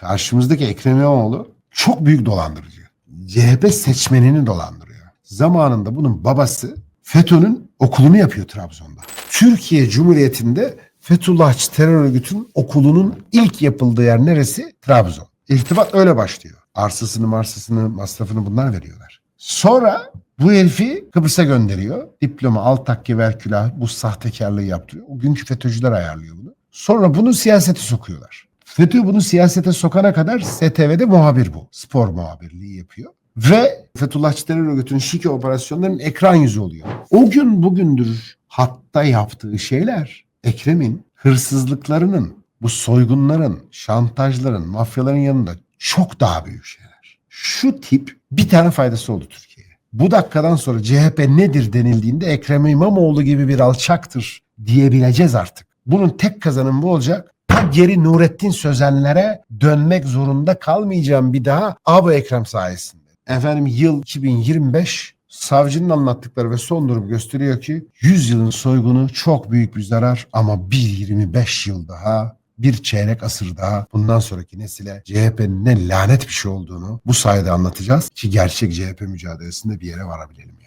Karşımızdaki Ekrem İmamoğlu çok büyük dolandırıcı. CHP seçmenini dolandırıyor. Zamanında bunun babası FETÖ'nün okulunu yapıyor Trabzon'da. Türkiye Cumhuriyeti'nde Fethullahçı terör örgütünün okulunun ilk yapıldığı yer neresi? Trabzon. İrtibat öyle başlıyor. Arsasını, marsasını, masrafını bunlar veriyorlar. Sonra bu herifi Kıbrıs'a gönderiyor. Diploma, alt takke, ver külah bu sahtekarlığı yaptırıyor. O günkü FETÖ'cüler ayarlıyor bunu. Sonra bunu siyasete sokuyorlar. FETÖ bunu siyasete sokana kadar STV'de muhabir bu. Spor muhabirliği yapıyor. Ve Fethullahçı terör örgütünün şike operasyonlarının ekran yüzü oluyor. O gün bugündür hatta yaptığı şeyler Ekrem'in hırsızlıklarının, bu soygunların, şantajların, mafyaların yanında çok daha büyük şeyler. Şu tip bir tane faydası oldu Türkiye'ye. Bu dakikadan sonra CHP nedir denildiğinde Ekrem İmamoğlu gibi bir alçaktır diyebileceğiz artık. Bunun tek kazanımı olacak. Ta geri Nurettin Sözenlere dönmek zorunda kalmayacağım bir daha Abu Ekrem sayesinde. Efendim yıl 2025 savcının anlattıkları ve son durum gösteriyor ki 100 yılın soygunu çok büyük bir zarar ama bir 25 yıl daha bir çeyrek asır daha bundan sonraki nesile CHP'nin ne lanet bir şey olduğunu bu sayede anlatacağız ki gerçek CHP mücadelesinde bir yere varabilelim.